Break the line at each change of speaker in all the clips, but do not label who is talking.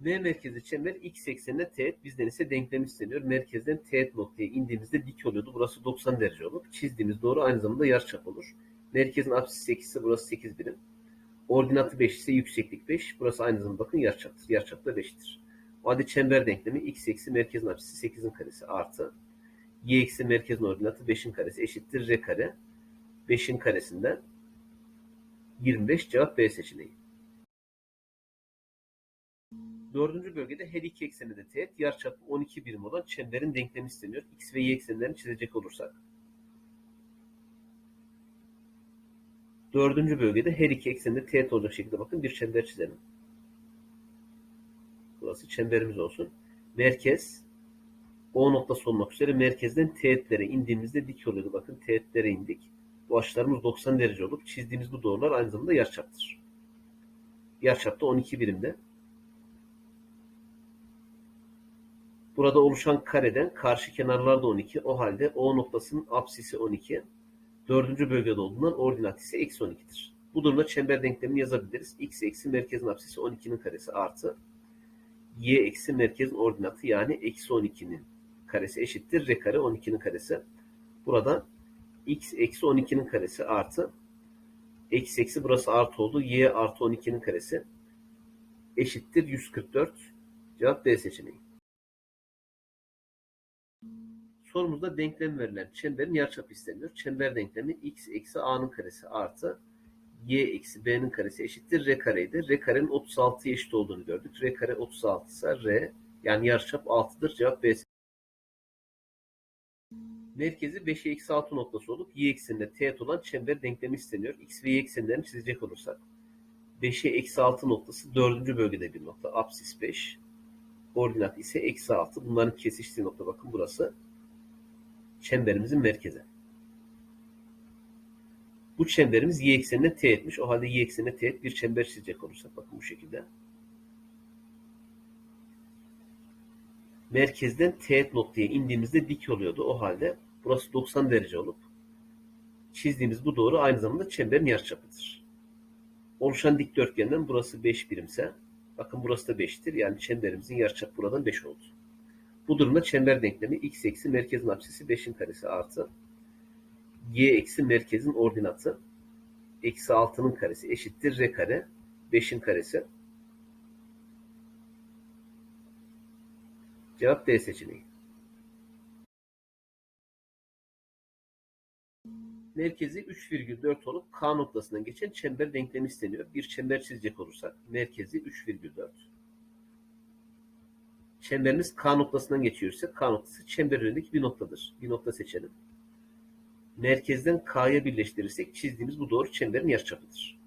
V merkezi çember x eksenine teğet bizden ise denklem isteniyor. Merkezden teğet noktaya indiğimizde dik oluyordu. Burası 90 derece olup çizdiğimiz doğru aynı zamanda yarıçap olur. Merkezin apsisi 8 ise burası 8 birim. Ordinatı 5 ise yükseklik 5. Burası aynı zamanda bakın yarıçaptır. Yarıçap da 5'tir. O çember denklemi x eksi merkezin apsisi 8'in karesi artı y eksi merkezin ordinatı 5'in karesi eşittir r kare. 5'in karesinden 25 cevap B seçeneği. Dördüncü bölgede her iki ekseni de teğet, yarıçapı 12 birim olan çemberin denklemi isteniyor. X ve Y eksenlerini çizecek olursak. Dördüncü bölgede her iki eksende teğet olacak şekilde bakın bir çember çizelim. Burası çemberimiz olsun. Merkez O noktası olmak üzere merkezden teğetlere indiğimizde dik oluyordu. Bakın teğetlere indik. Bu açılarımız 90 derece olup çizdiğimiz bu doğrular aynı zamanda yarıçaptır. Yarıçapta 12 birimde. Burada oluşan kareden karşı kenarlar da 12. O halde O noktasının apsisi 12. Dördüncü bölgede olduğundan ordinat ise eksi 12'dir. Bu durumda çember denklemini yazabiliriz. X eksi merkezin apsisi 12'nin karesi artı Y eksi merkezin ordinatı yani eksi 12'nin karesi eşittir. R kare 12'nin karesi. Burada X eksi 12'nin karesi artı eksi eksi burası artı oldu. Y artı 12'nin karesi eşittir 144. Cevap D seçeneği. Sorumuzda denklem verilen çemberin yarıçapı isteniyor. Çember denklemi x eksi a'nın karesi artı y eksi b'nin karesi eşittir r kareydi. R karenin 36 eşit olduğunu gördük. R kare 36 ise r yani yarıçap 6'dır. Cevap B. Merkezi 5'e eksi 6 noktası olup y ekseninde teğet olan çember denklemi isteniyor. X ve y eksenlerini çizecek olursak. 5'e eksi 6 noktası 4. bölgede bir nokta. Apsis 5. Ordinat ise eksi 6. Bunların kesiştiği nokta bakın burası çemberimizin merkezi. Bu çemberimiz y eksenine teğetmiş. O halde y eksenine teğet bir çember çizecek olursak bakın bu şekilde. Merkezden teğet noktaya indiğimizde dik oluyordu. O halde burası 90 derece olup çizdiğimiz bu doğru aynı zamanda çemberin yarıçapıdır. Oluşan dikdörtgenden burası 5 birimse bakın burası da 5'tir. Yani çemberimizin yarıçapı buradan 5 oldu. Bu durumda çember denklemi x eksi merkezin apsisi 5'in karesi artı y eksi merkezin ordinatı eksi 6'nın karesi eşittir r kare 5'in karesi. Cevap D seçeneği. Merkezi 3,4 olup K noktasından geçen çember denklemi isteniyor. Bir çember çizecek olursak merkezi 3,4 çemberimiz K noktasından geçiyorsa K noktası çember üzerindeki bir noktadır. Bir nokta seçelim. Merkezden K'ya birleştirirsek çizdiğimiz bu doğru çemberin yarıçapıdır.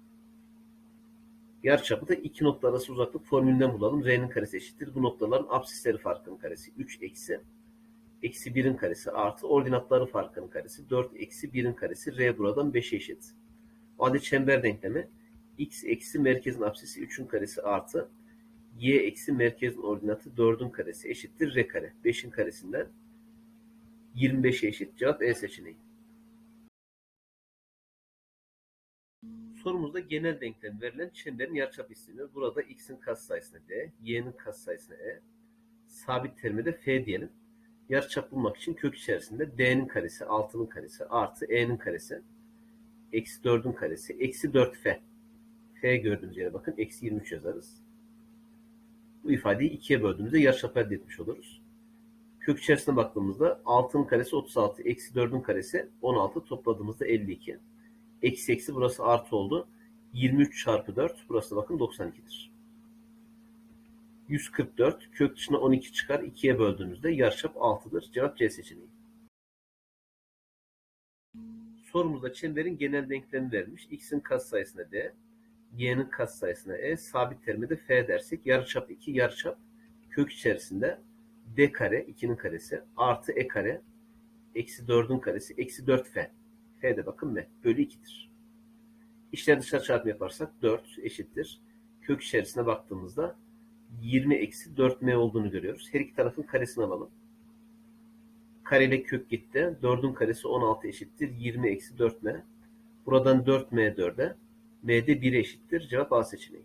Yarıçapı da iki nokta arası uzaklık formülünden bulalım. R'nin karesi eşittir. Bu noktaların apsisleri farkının karesi 3 eksi eksi 1'in karesi artı ordinatları farkının karesi 4 eksi 1'in karesi R buradan 5 eşit. O halde çember denklemi x eksi merkezin apsisi 3'ün karesi artı y eksi merkezin ordinatı 4'ün karesi eşittir r kare. 5'in karesinden 25'e eşit. Cevap E seçeneği. Sorumuzda genel denklem verilen çemberin yarıçapı isteniyor. Burada x'in katsayısına d, y'nin katsayısına e, sabit terime de f diyelim. Yarıçap bulmak için kök içerisinde d'nin karesi, 6'nın karesi artı e'nin karesi, eksi 4'ün karesi, eksi 4f. f gördüğümüz yere bakın, eksi 23 yazarız. Bu ifadeyi ikiye böldüğümüzde yarıçap elde etmiş oluruz. Kök içerisine baktığımızda 6'nın karesi 36, eksi 4'ün karesi 16 topladığımızda 52. Eksi eksi burası artı oldu. 23 çarpı 4 burası bakın 92'dir. 144 kök dışına 12 çıkar 2'ye böldüğümüzde yarıçap 6'dır. Cevap C seçeneği. Sorumuzda çemberin genel denklemi vermiş. X'in katsayısına D, y'nin katsayısına e, sabit terime de f dersek yarıçap 2 yarıçap kök içerisinde d kare 2'nin karesi artı e kare eksi 4'ün karesi eksi 4f. f de bakın m bölü 2'dir. İşler dışarı çarpım yaparsak 4 eşittir. Kök içerisine baktığımızda 20 eksi 4m olduğunu görüyoruz. Her iki tarafın karesini alalım. Kareyle kök gitti. 4'ün karesi 16 eşittir. 20 eksi 4m. Buradan 4m 4'e M'de 1 eşittir. Cevap A seçeneği.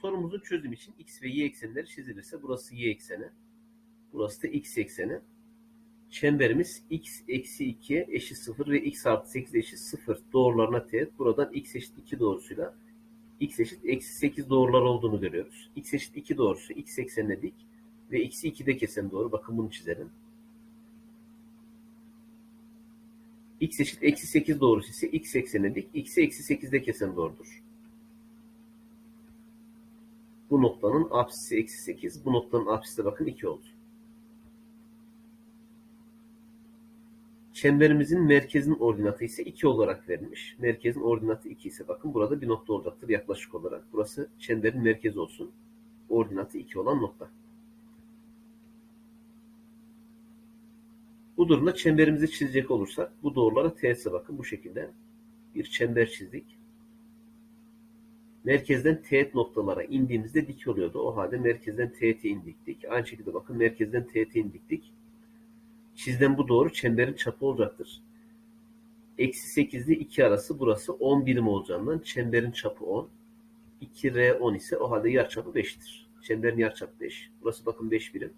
Sorumuzun çözüm için x ve y eksenleri çizilirse burası y ekseni, burası da x ekseni. Çemberimiz x eksi 2 eşit 0 ve x artı 8 eşit 0 doğrularına teğet. Buradan x eşit 2 doğrusuyla x eşit eksi 8 doğrular olduğunu görüyoruz. x eşit 2 doğrusu x eksenine dik ve x'i 2'de kesen doğru. Bakın bunu çizelim. x eşit eksi 8 doğrusu ise x eksenine dik. x'i eksi 8'de kesen doğrudur. Bu noktanın apsisi eksi 8. Bu noktanın apsisi de bakın 2 oldu. Çemberimizin merkezin ordinatı ise 2 olarak verilmiş. Merkezin ordinatı 2 ise bakın burada bir nokta olacaktır yaklaşık olarak. Burası çemberin merkezi olsun. Ordinatı 2 olan nokta. Bu durumda çemberimizi çizecek olursak bu doğrulara teğetse bakın bu şekilde bir çember çizdik. Merkezden teğet noktalara indiğimizde dik oluyordu. O halde merkezden teğete indiktik. Aynı şekilde bakın merkezden teğete indiktik. Çizilen bu doğru çemberin çapı olacaktır. Eksi 8 ile 2 arası burası 10 birim olacağından çemberin çapı 10. 2R 10 ise o halde yarçapı 5'tir. Çemberin yarçapı 5. Burası bakın 5 birim.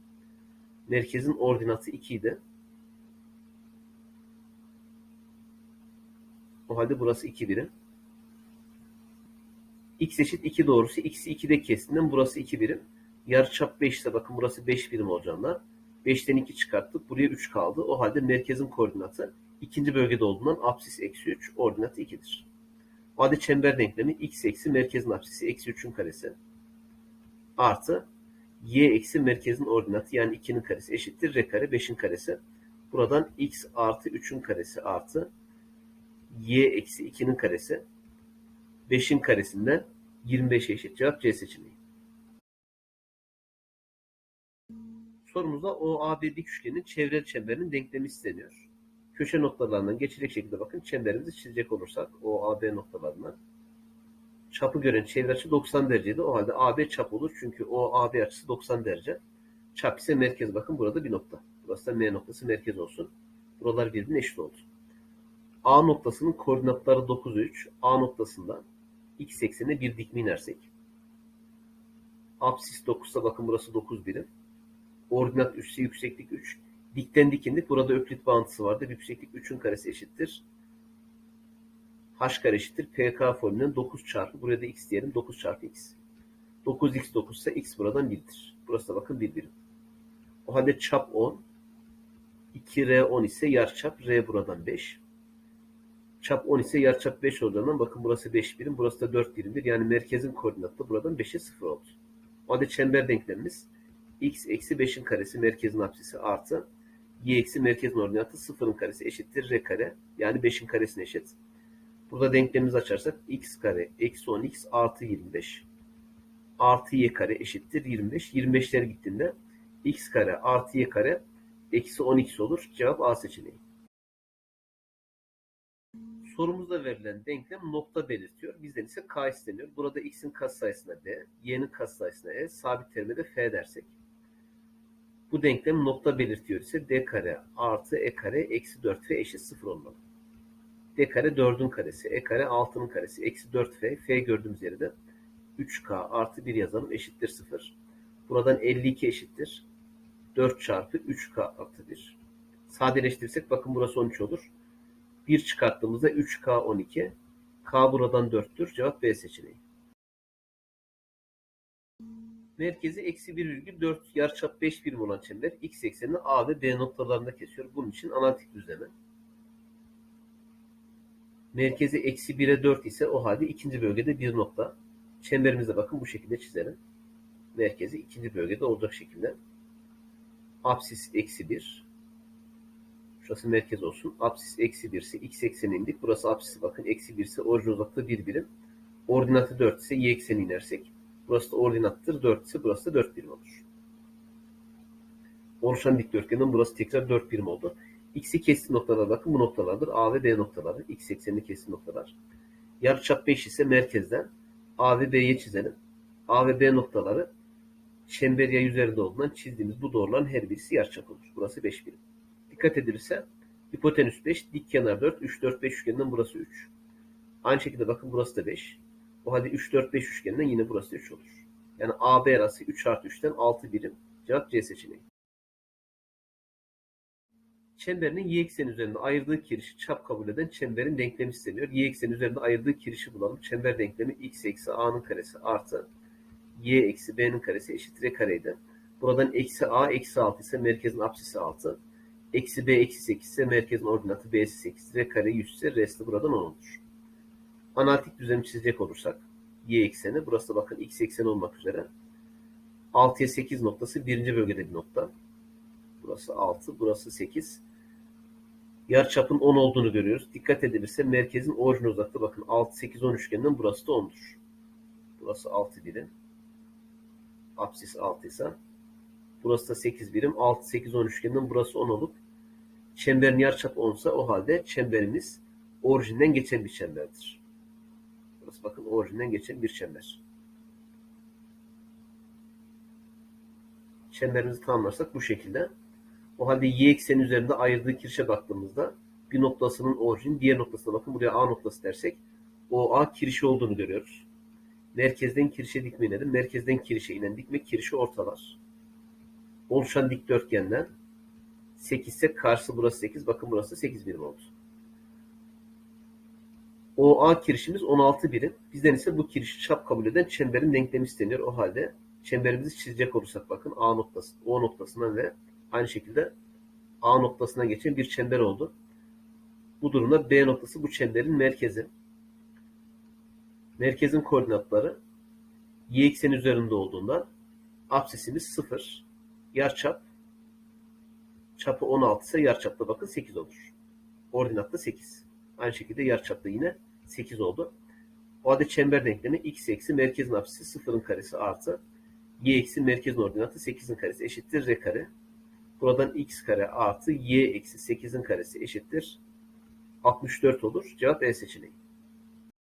Merkezin ordinatı 2 idi. O halde burası 2 birim. X eşit 2 doğrusu x'i 2'de kestiğinden burası 2 birim. Yarıçap 5 ise bakın burası 5 birim olacağından 5'ten 2 çıkarttık. Buraya 3 kaldı. O halde merkezin koordinatı ikinci bölgede olduğundan apsis eksi 3 ordinatı 2'dir. O halde çember denklemi x eksi merkezin apsisi eksi 3'ün karesi artı y eksi merkezin ordinatı yani 2'nin karesi eşittir r kare 5'in karesi. Buradan x artı 3'ün karesi artı y eksi 2'nin karesi 5'in karesinden 25 eşit cevap C seçeneği. Sorumuzda OAB dik üçgenin çevreli çemberinin denklemi isteniyor. Köşe noktalarından geçecek şekilde bakın çemberimizi çizecek olursak OAB noktalarından çapı gören çevre açı 90 dereceydi. O halde AB çap olur. Çünkü OAB açısı 90 derece. Çap ise merkez. Bakın burada bir nokta. Burası da M noktası merkez olsun. Buralar birbirine eşit oldu. A noktasının koordinatları 9, 3. A noktasından x eksenine bir dikme inersek. Apsis 9 ise bakın burası 9 birim. Ordinat 3 ise yükseklik 3. Dikten dikindik. Burada öklit bağıntısı vardır. Yükseklik 3'ün karesi eşittir. H kare eşittir. PK formülünden 9 çarpı. Buraya da x diyelim. 9 çarpı x. 9x 9 ise x buradan 1'dir. Burası da bakın 1 birim. O halde çap 10. 2R 10 ise yarçap R buradan 5. Çap 10 ise yarçap 5 olduğundan bakın burası 5 birim. Burası da 4 birimdir. Yani merkezin koordinatı da buradan 5'e 0 oldu. O halde çember denklemimiz x eksi 5'in karesi merkezin apsisi artı y eksi merkezin ordinatı 0'ın karesi eşittir r kare. Yani 5'in karesine eşit. Burada denklemimizi açarsak x kare eksi 10x artı 25 artı y kare eşittir 25. 25'ler gittiğinde x kare artı y kare eksi 10x olur. Cevap A seçeneği. Sorumuzda verilen denklem nokta belirtiyor. Bizden ise k isteniyor. Burada x'in katsayısına d, y'nin katsayısına e, sabit terime de f dersek. Bu denklem nokta belirtiyor ise d kare artı e kare eksi 4f eşit 0 olmalı. d kare 4'ün karesi, e kare 6'nın karesi, eksi 4f, f gördüğümüz yerde de 3k artı 1 yazalım eşittir 0. Buradan 52 eşittir. 4 çarpı 3k artı 1. Sadeleştirirsek bakın burası 13 olur. 1 çıkarttığımızda 3k 12. K buradan 4'tür. Cevap B seçeneği. Merkezi eksi 1,4 yarıçap 5 birim olan çember x eksenini A ve B noktalarında kesiyor. Bunun için analitik düzleme. Merkezi eksi 1'e 4 ise o halde ikinci bölgede bir nokta. Çemberimize bakın bu şekilde çizelim. Merkezi ikinci bölgede olacak şekilde. Apsis eksi 1. Şurası merkez olsun. Apsis eksi 1 ise x ekseni indik. Burası apsisi bakın. Eksi 1 ise orijin uzaklığı 1 birim. Ordinatı 4 ise y ekseni inersek. Burası da ordinattır. 4 ise burası da 4 birim olur. Oluşan dikdörtgenin burası tekrar 4 birim oldu. X'i kesti noktalara bakın. Bu noktalardır. A ve B noktaları. X eksenini kesti noktalar. Yarıçap 5 ise merkezden A ve B'ye çizelim. A ve B noktaları çember yay üzerinde olduğundan çizdiğimiz bu doğruların her birisi yarıçap olur. Burası 5 birim. Dikkat edilirse hipotenüs 5, dik kenar 4, 3, 4, 5 üçgeninden burası 3. Aynı şekilde bakın burası da 5. O halde 3, 4, 5 üçgeninden yine burası 3 olur. Yani AB arası 3 artı 3'ten 6 birim. Cevap C seçeneği. Çemberinin y ekseni üzerinde ayırdığı kirişi çap kabul eden çemberin denklemi isteniyor. Y ekseni üzerinde ayırdığı kirişi bulalım. Çember denklemi x eksi a'nın karesi artı y eksi b'nin karesi eşittir e kareydi. Buradan eksi a eksi 6 ise merkezin apsisi 6. Eksi b eksi 8 ise merkezin ordinatı b'si 8. R kare 100 ise resti buradan 10 olur. Analitik düzeni çizecek olursak y ekseni. Burası bakın x ekseni olmak üzere. 6'ya 8 noktası birinci bölgede bir nokta. Burası 6, burası 8. Yarıçapın 10 olduğunu görüyoruz. Dikkat edilirse merkezin orijin uzaklığı bakın 6, 8, 10 üçgeninden burası da 10'dur. Burası 6 birim. Apsis 6 ise burası da 8 birim. 6, 8, 10 üçgeninden burası 10 olup çemberin yarıçapı 10 ise o halde çemberimiz orijinden geçen bir çemberdir. Bakın orijinden geçen bir çember. Çemberimizi tamamlarsak bu şekilde. O halde y ekseni üzerinde ayırdığı kirişe baktığımızda bir noktasının orijin, diğer noktasına bakın buraya A noktası dersek o A kirişi olduğunu görüyoruz. Merkezden kirişe dikme nedir? Merkezden kirişe inen dikme kirişi ortalar. Oluşan dikdörtgenden 8 ise karşı burası 8. Bakın burası 8 birim oldu. O A kirişimiz 16 birim. Bizden ise bu kirişi çap kabul eden çemberin denklemi isteniyor. O halde çemberimizi çizecek olursak bakın A noktası, O noktasından ve aynı şekilde A noktasına geçen bir çember oldu. Bu durumda B noktası bu çemberin merkezi. Merkezin koordinatları y ekseni üzerinde olduğundan absisimiz 0. Yarçap çapı 16 ise yarçapta bakın 8 olur. Ordinatta 8. Aynı şekilde yarçapta yine 8 oldu. O halde çember denklemi x eksi merkezin apsisi 0'ın karesi artı y eksi merkezin ordinatı 8'in karesi eşittir r kare. Buradan x kare artı y eksi 8'in karesi eşittir 64 olur. Cevap E seçeneği.